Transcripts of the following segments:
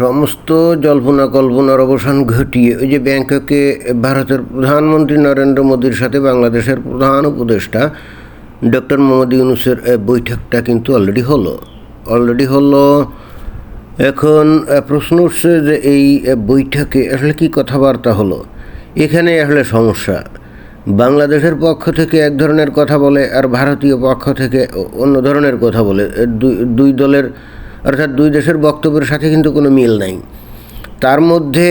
সমস্ত জল্পনা কল্পনার অবসান ঘটিয়ে ওই যে ব্যাংককে ভারতের প্রধানমন্ত্রী নরেন্দ্র মোদীর সাথে বাংলাদেশের প্রধান উপদেষ্টা ডক্টর মোহাম্মদ ইউনুসের বৈঠকটা কিন্তু অলরেডি হলো। অলরেডি হলো। এখন প্রশ্ন উঠছে যে এই বৈঠকে আসলে কি কথাবার্তা হলো? এখানে আসলে সমস্যা। বাংলাদেশের পক্ষ থেকে এক ধরনের কথা বলে আর ভারতীয় পক্ষ থেকে অন্য ধরনের কথা বলে। দুই দলের অর্থাৎ দুই দেশের বক্তব্যের সাথে কিন্তু কোনো মিল নাই। তার মধ্যে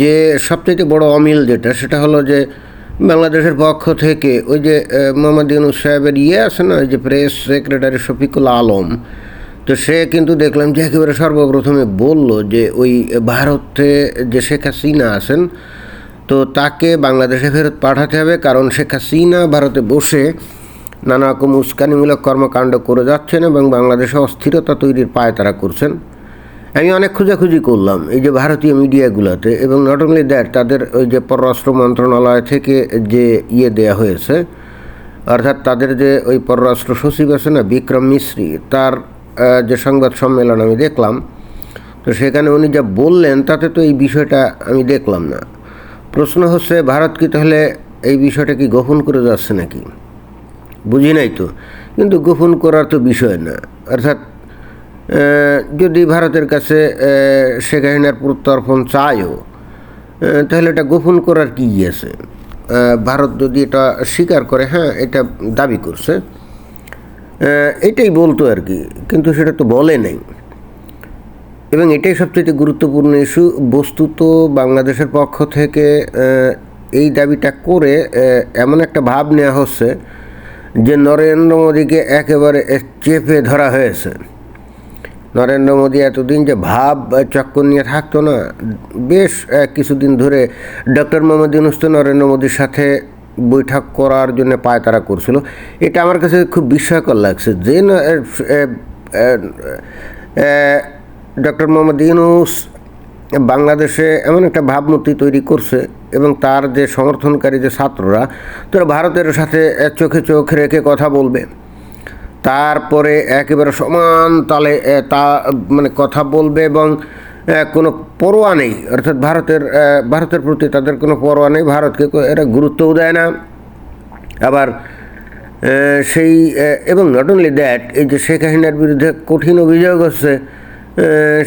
যে সবচেয়ে বড় অমিল যেটা, সেটা হলো যে বাংলাদেশের পক্ষ থেকে ওই যে মোহাম্মদ ইউনুস সাহেবের ইয়ে আছে না, ওই যে প্রেস সেক্রেটারি শফিকুল আলম, তো সে কিন্তু দেখলাম যে একেবারে সর্বপ্রথমে বলল যে ওই ভারতে যে শেখ হাসিনা আছেন, তো তাকে বাংলাদেশে ফেরত পাঠাতে হবে, কারণ শেখ হাসিনা ভারতে বসে নানা রকম উস্কানিমূলক কর্মকাণ্ড করে যাচ্ছেন এবং বাংলাদেশে অস্থিরতা তৈরির পায় তারা করছেন। আমি অনেক খোঁজাখুঁজি করলাম এই যে ভারতীয় মিডিয়াগুলোতে এবং নট অনলি দ্যাট তাদের ওই যে পররাষ্ট্র মন্ত্রণালয় থেকে যে ইয়ে দেয়া হয়েছে, অর্থাৎ তাদের যে ওই পররাষ্ট্র সচিব আছে না, বিক্রম মিশ্রি, তার যে সংবাদ সম্মেলন আমি দেখলাম, তো সেখানে উনি যা বললেন তাতে তো এই বিষয়টা আমি দেখলাম না। প্রশ্ন হচ্ছে, ভারত কি তাহলে এই বিষয়টা কি গোপন করে যাচ্ছে নাকি? বুঝি নাই তো। কিন্তু গোপন করার তো বিষয় না। অর্থাৎ যদি ভারতের কাছে শেখ হাসিনার প্রত্যর্পণ চায়ও তাহলে এটা গোপন করার কী আছে? ভারত যদি এটা স্বীকার করে হ্যাঁ এটা দাবি করছে এটাই বলতো আর কি, কিন্তু সেটা তো বলে নাই। এবং এটাই সবচেয়ে গুরুত্বপূর্ণ ইস্যু, বস্তুত বাংলাদেশের পক্ষ থেকে এই দাবিটা করে এমন একটা ভাব নেওয়া হচ্ছে যে নরেন্দ্র মোদীকে একেবারে চেপে ধরা হয়েছে। নরেন্দ্র মোদী এতদিন যে ভাব চক্কর নিয়ে থাকতো না, বেশ কিছুদিন ধরে ডক্টর মোহাম্মদ ইউনুস তো নরেন্দ্র মোদীর সাথে বৈঠক করার জন্য পায়তারা করছিল। এটা আমার কাছে খুব বিস্ময়কর লাগছে। যে ডক্টর মোহাম্মদ ইউনুস বাংলাদেশে এমন একটা ভাবমূর্তি তৈরি করছে এবং তার যে সমর্থনকারী যে ছাত্ররা, তারা ভারতের সাথে চোখে চোখ রেখে কথা বলবে। তারপরে একেবারে সমান তালে তা মানে কথা বলবে এবং কোনো পরোয়া নেই। অর্থাৎ ভারতের ভারতের প্রতি তাদের কোনো পরোয়া নেই। ভারতকে এরা গুরুত্বও দেয় না। আবার সেই এবং নট অনলি দ্যাট এই যে শেখ হাসিনার বিরুদ্ধে কঠিন অভিযোগ হচ্ছে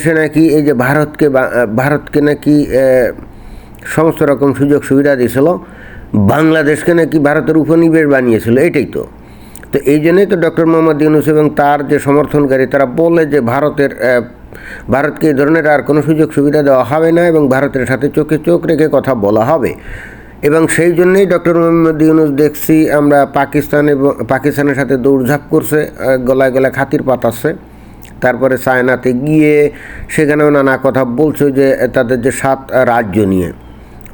সে নাকি এই যে ভারতকে ভারতকে নাকি সমস্ত রকম সুযোগ সুবিধা দিয়েছিল। বাংলাদেশকে নাকি ভারতের উপনিবেশ বানিয়েছিল, এটাই তো। তো এই জন্যই তো ডক্টর মোহাম্মদ ইউনুস এবং তার যে সমর্থনকারী, তারা বলে যে ভারতের ভারতকে এই ধরনের আর কোনো সুযোগ সুবিধা দেওয়া হবে না এবং ভারতের সাথে চোখে চোখ রেখে কথা বলা হবে। এবং সেই জন্যই ডক্টর মোহাম্মদ ইউনুস দেখছি আমরা পাকিস্তান এবং, পাকিস্তানের সাথে দৌড়ঝাঁপ করছে গলায় গলায় খাতির পাতাচ্ছে। তারপরে চায়নাতে গিয়ে সেখানেও নানা কথা বলছে যে, তাদের যে সাত রাজ্য নিয়ে।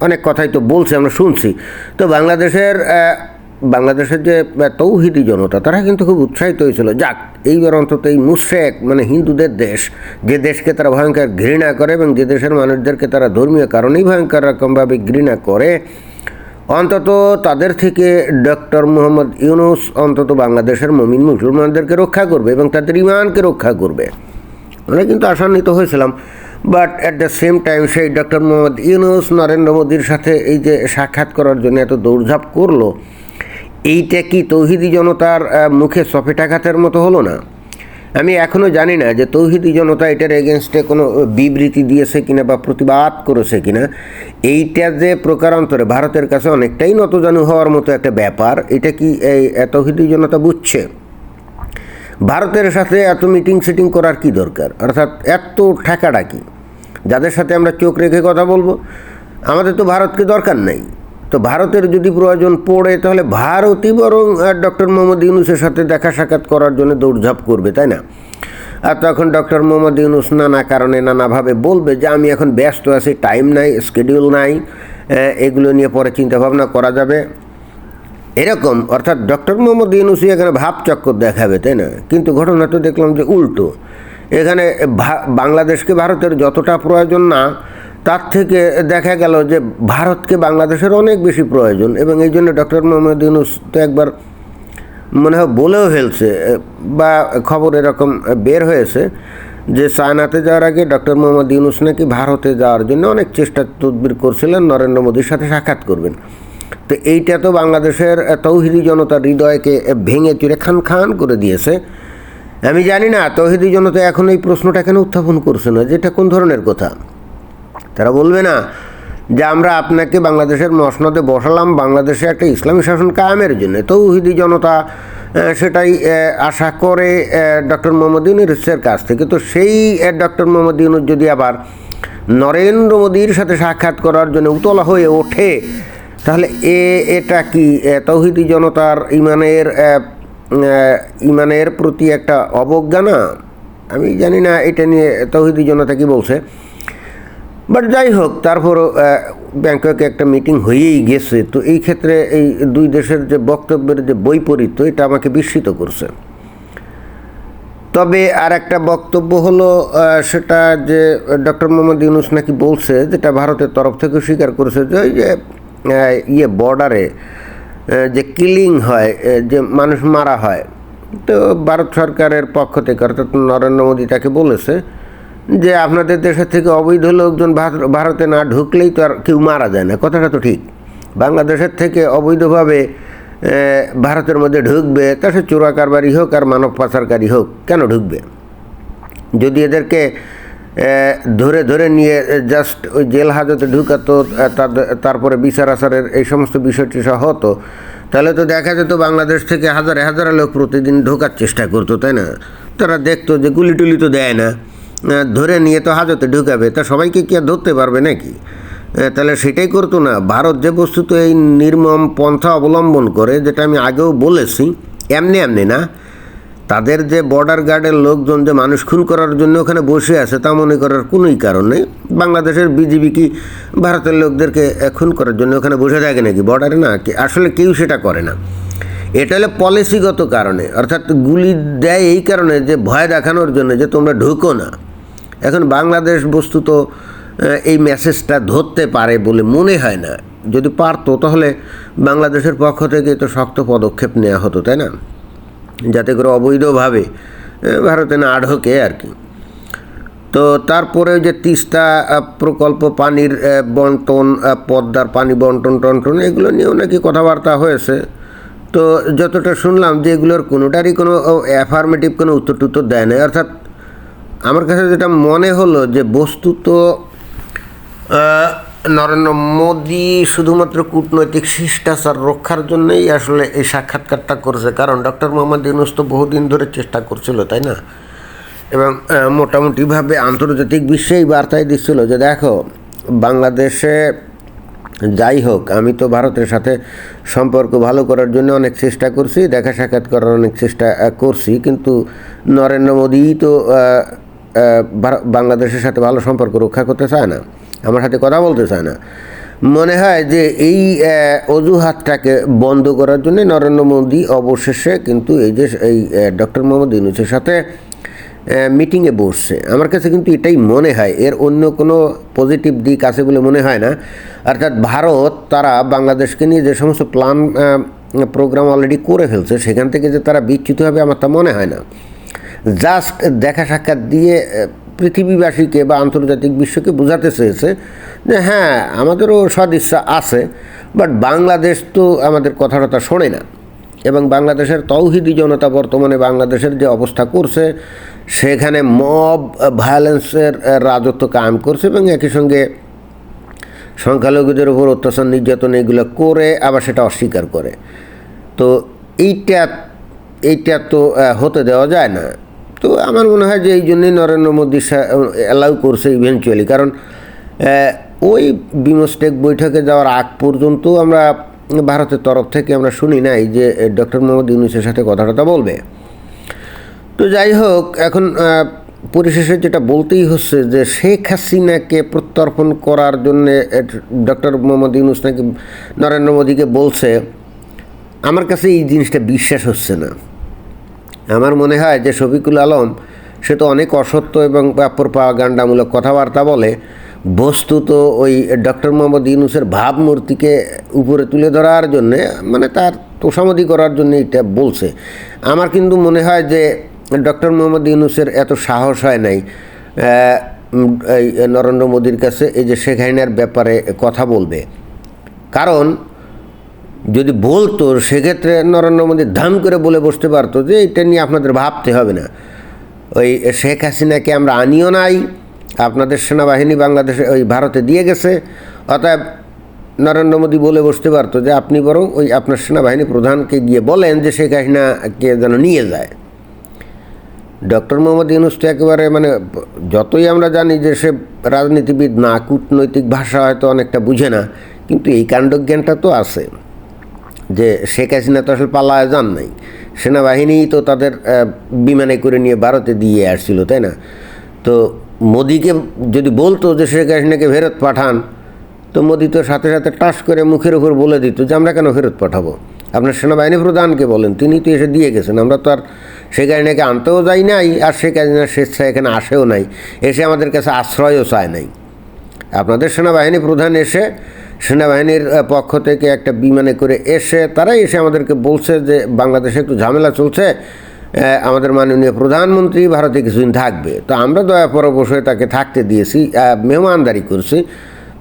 অনেক কথাই তো বলছে, আমরা শুনছি। তো বাংলাদেশের বাংলাদেশের যে তৌহিদি জনতা, তারা কিন্তু খুব উৎসাহিত হয়েছিল। যাক, এইবার অন্তত এই মুশ্রেক মানে হিন্দুদের দেশ, যে দেশকে তারা ভয়ঙ্কর ঘৃণা করে এবং যে দেশের মানুষদেরকে তারা ধর্মীয় কারণেই ভয়ঙ্কর রকমভাবে ঘৃণা করে, অন্তত তাদের থেকে ডক্টর মোহাম্মদ ইউনুস অন্তত বাংলাদেশের মমিন মুসলমানদেরকে রক্ষা করবে এবং তাদের ইমানকে রক্ষা করবে। আমরা কিন্তু আশান্বিত হয়েছিলাম। But at the same time সেই ডক্টর মোহাম্মদ ইউনুস নরেন্দ্র মোদীর সাথে এই যে সাক্ষাৎ করার জন্য এত দৌড়ঝাঁপ করল, এইটা কি তৌহিদি জনতার মুখে সফেটাঘাতের মতো হলো না? আমি এখনও জানি না যে তৌহিদি জনতা এটার এগেনস্টে কোনো বিবৃতি দিয়েছে কিনা বা প্রতিবাদ করেছে কিনা। এইটা যে প্রকারান্তরে ভারতের কাছে অনেকটাই নতজানু হওয়ার মতো একটা ব্যাপার, এটা কি এই তৌহিদি জনতা বুঝছে? ভারতের সাথে এত মিটিং সিটিং করার কি দরকার? অর্থাৎ এত ঠেকাটা কি যাদের সাথে আমরা চোখ রেখে কথা বলব, আমাদের তো ভারতকে দরকার নাই। তো ভারতের যদি প্রয়োজন পড়ে, তাহলে ভারতই বরং ডক্টর মোহাম্মদ ইউনুসের সাথে দেখা সাক্ষাৎ করার জন্য দৌড়ঝাঁপ করবে, তাই না? আর তখন ডক্টর মোহাম্মদ ইউনুস নানা কারণে নানাভাবে বলবে যে, আমি এখন ব্যস্ত আছি, টাইম নাই স্কেডিউল নাই এগুলো নিয়ে পরে চিন্তাভাবনা করা যাবে। এরকম, অর্থাৎ ডক্টর মোহাম্মদ ইউনুসি এখানে ভাবচক্কর দেখাবে, তাই না? কিন্তু ঘটনা তো দেখলাম যে উল্টো। এখানে বাংলাদেশকে ভারতের যতটা প্রয়োজন না, তার থেকে দেখা গেল যে ভারতকে বাংলাদেশের অনেক বেশি প্রয়োজন এবং এই জন্য ডক্টর মোহাম্মদ ইউনুস তো একবার মনে হয় বলেও ফেলছে, বা খবর এরকম বের হয়েছে যে চায়নাতে যাওয়ার আগে ডক্টর মোহাম্মদ ইউনুস নাকি ভারতে যাওয়ার জন্য অনেক চেষ্টা তদবির করছিলেন, নরেন্দ্র মোদীর সাথে সাক্ষাৎ করবেন। তো এইটা তো বাংলাদেশের তৌহিদি জনতার হৃদয়কে ভেঙে চুরে খান খান করে দিয়েছে। আমি জানি না, তৌহিদি জনতা এখন এই প্রশ্নটা কেন উত্থাপন করছে না? যেটা কোন ধরনের কথা? তারা বলবে না যে আমরা আপনাকে বাংলাদেশের মসনদে বসালাম, বাংলাদেশে একটা ইসলামী শাসন কায়েমের জন্য। তৌহিদি জনতা সেটাই আশা করে ডক্টর মোহাম্মদ ইউনুসের কাছ থেকে। তো সেই ডক্টর মোহাম্মদ ইউনুস যদি আবার নরেন্দ্র মোদীর সাথে সাক্ষাৎ করার জন্য উতলা হয়ে ওঠে, তাহলে এ, এটা কি তৌহিদি জনতার ইমানের ইমানের প্রতি একটা অবজ্ঞা না? আমি জানি না, এটা নিয়ে তৌহিদি জনতা কি বলছে? বাট যাই হোক, তারপরও ব্যাংককে একটা মিটিং হয়েই গেছে। তো এই ক্ষেত্রে এই দুই দেশের যে বক্তব্যের যে বৈপরীত্য, এটা আমাকে বিস্মিত করছে। তবে আর একটা বক্তব্য হলো সেটা যে ডক্টর মোহাম্মদ ইউনুস নাকি বলছে, যেটা ভারতের তরফ থেকে স্বীকার করেছে যে ওই যে ইয়ে বর্ডারে যে কিলিং হয় যে মানুষ মারা হয়, তো ভারত সরকারের পক্ষ থেকে, অর্থাৎ নরেন্দ্র মোদী তাকে বলেছে যে, আপনাদের দেশের থেকে অবৈধ লোকজন ভারতে না ঢুকলেই তো আর কেউ মারা যায় না। কথাটা তো ঠিক। বাংলাদেশের থেকে অবৈধভাবে ভারতের মধ্যে ঢুকবে, তা সে চোরা কারবারি হোক আর মানব পাচারকারী হোক, কেন ঢুকবে? যদি এদেরকে ধরে ধরে নিয়ে জাস্ট ওই জেল হাজতে ঢুকাতো তারপরে বিচার আচারের এই সমস্ত বিষয়টি সহ হতো। তাহলে তো দেখা যেত বাংলাদেশ থেকে হাজারে হাজারে লোক প্রতিদিন ঢোকার চেষ্টা করতো, তাই না? তারা দেখতো যে গুলি টুলি তো দেয় না। ধরে নিয়ে তো হাজতে ঢুকাবে, তা সবাইকে কি আর ধরতে পারবে নাকি? তাহলে সেটাই করতো না। ভারত যে বস্তুত এই নির্মম পন্থা অবলম্বন করে, যেটা আমি আগেও বলেছি, এমনি এমনি না। তাদের যে বর্ডার গার্ডের লোকজন যে মানুষ খুন করার জন্য ওখানে বসে আছে, তা মনে করার কোনোই কারণ নেই। বাংলাদেশের বিজিবি কি ভারতের লোকদেরকে খুন করার জন্য ওখানে বসে থাকে নাকি? বর্ডারে না আসলে কেউ সেটা করে না। এটা হলো পলিসিগত কারণে, অর্থাৎ গুলি দেয় এই কারণে যে ভয় দেখানোর জন্য যে তোমরা ঢুকো না। এখন বাংলাদেশ বস্তুত এই মেসেজটা ধরতে পারে বলে মনে হয় না। যদি পারতো, তাহলে বাংলাদেশের পক্ষ থেকে তো শক্ত পদক্ষেপ নেওয়া হতো, তাই না? যাতে করে অবৈধভাবে ভারতে না ঢোকে আর কি। তো তারপরে যে তিস্তা প্রকল্প পানির বন্টন পদ্মার পানি বন্টন টন্টন, এগুলো নিয়েও নাকি কথাবার্তা হয়েছে। তো যতটা শুনলাম যে এগুলোর কোনোটারই কোনো অ্যাফার্মেটিভ কোনো উত্তর টুত্তর দেয় না অর্থাৎ আমার কাছে যেটা মনে হলো যে বস্তুত নরেন্দ্র মোদী শুধুমাত্র কূটনৈতিক শিষ্টাচার রক্ষার জন্যই আসলে এই সাক্ষাৎকারটা করেছে। কারণ ডক্টর মোহাম্মদ ইউনুস তো বহুদিন ধরে চেষ্টা করছিল, তাই না? এবং মোটামুটিভাবে আন্তর্জাতিক বিশ্বে এই বার্তাই দিচ্ছিল যে দেখো, বাংলাদেশে যাই হোক, আমি তো ভারতের সাথে সম্পর্ক ভালো করার জন্য অনেক চেষ্টা করছি, দেখা সাক্ষাৎ করার অনেক চেষ্টা করছি, কিন্তু নরেন্দ্র মোদী তো বাংলাদেশের সাথে ভালো সম্পর্ক রক্ষা করতে চায় না। আমার সাথে কথা বলতে চায় না। মনে হয় যে এই অজুহাতটাকে বন্ধ করার জন্য নরেন্দ্র মোদী অবশেষে কিন্তু এই যে এই ডক্টর মোহাম্মদ ইউনুসের সাথে মিটিংয়ে বসছে। আমার কাছে কিন্তু এটাই মনে হয়, এর অন্য কোনো পজিটিভ দিক আছে বলে মনে হয় না। অর্থাৎ ভারত, তারা বাংলাদেশকে নিয়ে যে সমস্ত প্ল্যান প্রোগ্রাম অলরেডি করে ফেলছে, সেখান থেকে যে তারা বিচ্যুত হবে আমার তা মনে হয় না। জাস্ট দেখা সাক্ষাৎ দিয়ে পৃথিবীবাসীকে বা আন্তর্জাতিক বিশ্বকে বোঝাতে চেয়েছে যে হ্যাঁ আমাদেরও সদিচ্ছা আছে বাট বাংলাদেশ তো আমাদের কথাটা শোনে না। এবং বাংলাদেশের তৌহিদি জনতা বর্তমানে বাংলাদেশের যে অবস্থা করছে, সেখানে মব ভায়োলেন্সের রাজত্ব কায়েম করছে এবং একই সঙ্গে সংখ্যালঘুদের উপর অত্যাচার, নির্যাতন এগুলো করে আবার সেটা অস্বীকার করে। তো এইটা এইটা তো হতে দেওয়া যায় না। তো আমার মনে হয় যে এই জন্যই নরেন্দ্র মোদী অ্যালাউ করছে ইভেনচুয়ালি কারণ ওই বিমস্টেক বৈঠকে যাওয়ার আগ পর্যন্ত আমরা ভারতের তরফ থেকে আমরা শুনি নাই যে ডক্টর মোহাম্মদ ইউনুসের সাথে কথা টথা বলবে। তো যাই হোক, এখন পরিশেষে যেটা বলতেই হচ্ছে যে, শেখ হাসিনাকে প্রত্যর্পণ করার জন্য ডক্টর মোহাম্মদ ইউনুস নাকি নরেন্দ্র মোদীকে বলছে, আমার কাছে এই জিনিসটা বিশ্বাস হচ্ছে না। আমার মনে হয় যে শফিকুল আলম, সে তো অনেক অসত্য এবং গান্ডামূলক কথাবার্তা বলে। বস্তুত ওই ডক্টর মোহাম্মদ ইউনুসের ভাবমূর্তিকে উপরে তুলে ধরার জন্যে মানে তার তোষামদি করার জন্য এটা বলছে। আমার কিন্তু মনে হয় যে ডক্টর মোহাম্মদ ইউনুসের এত সাহস হয় নাই। নরেন্দ্র মোদীর কাছে এই যে শেখ হাসিনার ব্যাপারে কথা বলবে। কারণ যদি বলতো, সেক্ষেত্রে নরেন্দ্র মোদী ধাম করে বলে বসতে পারতো যে এটা নিয়ে আপনাদের ভাবতে হবে না। ওই শেখ হাসিনাকে আমরা আনিও নাই, আপনাদের সেনাবাহিনী বাংলাদেশে, ওই ভারতে দিয়ে গেছে। অতএব নরেন্দ্র মোদী বলে বসতে পারতো যে আপনি বরং ওই আপনার সেনাবাহিনী প্রধানকে গিয়ে বলেন যে শেখ হাসিনাকে যেন নিয়ে যায়। ডক্টর মোহাম্মদ ইউনুস তো একেবারে মানে যতই আমরা জানি যে সে রাজনীতিবিদ না, কূটনৈতিক ভাষা হয়তো অনেকটা বুঝে না, কিন্তু এই কাণ্ডজ্ঞানটা তো আছে। যে শেখ হাসিনা তো আসলে পালায় যান নাই। সেনাবাহিনী তো তাদের বিমানে করে নিয়ে ভারতে দিয়ে আসছিল, তাই না? তো মোদিকে যদি বলতো যে শেখ হাসিনাকে ফেরত পাঠান, তো মোদি তো সাথে সাথে টাস করে মুখের উপর বলে দিত যে আমরা কেন ফেরত পাঠাবো? আপনার সেনাবাহিনী প্রধানকে বলেন, তিনি তো এসে দিয়ে গেছেন, আমরা তো আর শেখ হাসিনাকে আনতেও যাই নাই আর শেখ হাসিনা স্বেচ্ছায় এখানে আসেও নাই, এসে আমাদের কাছে আশ্রয়ও চায় নাই। আপনাদের সেনাবাহিনী প্রধান এসে সেনাবাহিনীর পক্ষ থেকে একটা বিমানে করে এসে তারাই এসে আমাদেরকে বলছে যে বাংলাদেশে একটু ঝামেলা চলছে আমাদের মাননীয় প্রধানমন্ত্রী ভারতে কিছুদিন থাকবে। তো আমরা দয়া পরবশ হয়ে তাকে থাকতে দিয়েছি মেহমানদারি করছি।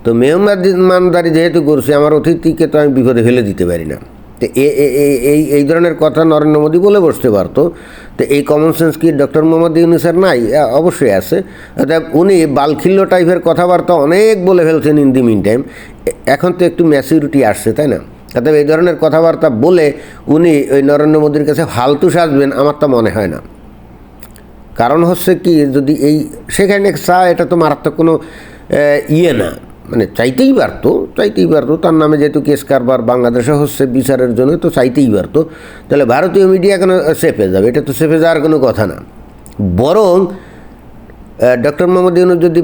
তো মেহমানদারি যেহেতু করছি, আমার অতিথিকে তো আমি বিপদে ফেলে দিতে পারি না। তো এই এই ধরনের কথা নরেন্দ্র মোদী বলে বসতে পারতো। তো এই কমন সেন্স কি ডক্টর মোহাম্মদ ইউনুসের নাই? অবশ্যই আছে। অর্থাৎ উনি বালখিল্য টাইপের কথাবার্তা অনেক বলে ফেলছেন ইন দি মিন টাইম এখন তো একটু ম্যাচিউরিটি আসছে, তাই না? অর্থাৎ এই ধরনের কথাবার্তা বলে উনি ওই নরেন্দ্র মোদীর কাছে ফালতু সাজবেন আমার তো মনে হয় না। কারণ হচ্ছে কি, যদি এই সেখানে চা, এটা তো মারাত্মক কোনো ইয়ে না। মানে চাইতেই পারতো চাইতেই পারতো। তার নামে যেহেতু কেস কারবার বাংলাদেশে হচ্ছে বিচারের জন্য, তো চাইতেই পারতো। তাহলে ভারতীয় মিডিয়া কেন সেফে যাবে? এটা তো সেফে যাওয়ার কোনো কথা না। বরং ডক্টর মোহাম্মদ ইউনুস যদি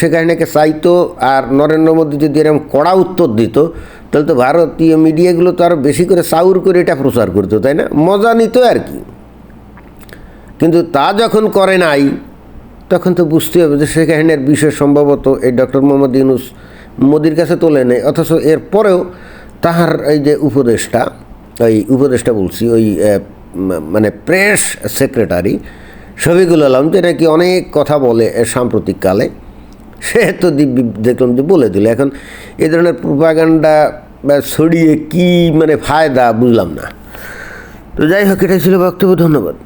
শেখ হাসিনাকে চাইতো আর নরেন্দ্র মোদী যদি এরকম কড়া উত্তর দিত, তাহলে তো ভারতীয় মিডিয়াগুলো তো আরও বেশি করে সাউর করে এটা প্রচার করতো, তাই না? মজা নিত আর কি। কিন্তু তা যখন করে নাই তখন তো বুঝতে হবে যে শেখ হাসিনার বিষয় সম্ভবত এই ডক্টর মোহাম্মদ ইউনুস মোদির কাছে তোলে নেই, অথচ এর পরেও তাহার এই যে উপদেষ্টা ওই উপদেষ্টা বলছি, ওই মানে প্রেস সেক্রেটারি শফিকুল আলম, যে নাকি অনেক কথা বলে সাম্প্রতিককালে সে তো দিব্যি, দেখলাম যে বলে দিল। এখন এই ধরনের প্রোপাগান্ডা ছড়িয়ে কী মানে ফায়দা বুঝলাম না। তো যাই হোক, এটাই ছিল বক্তব্য, ধন্যবাদ।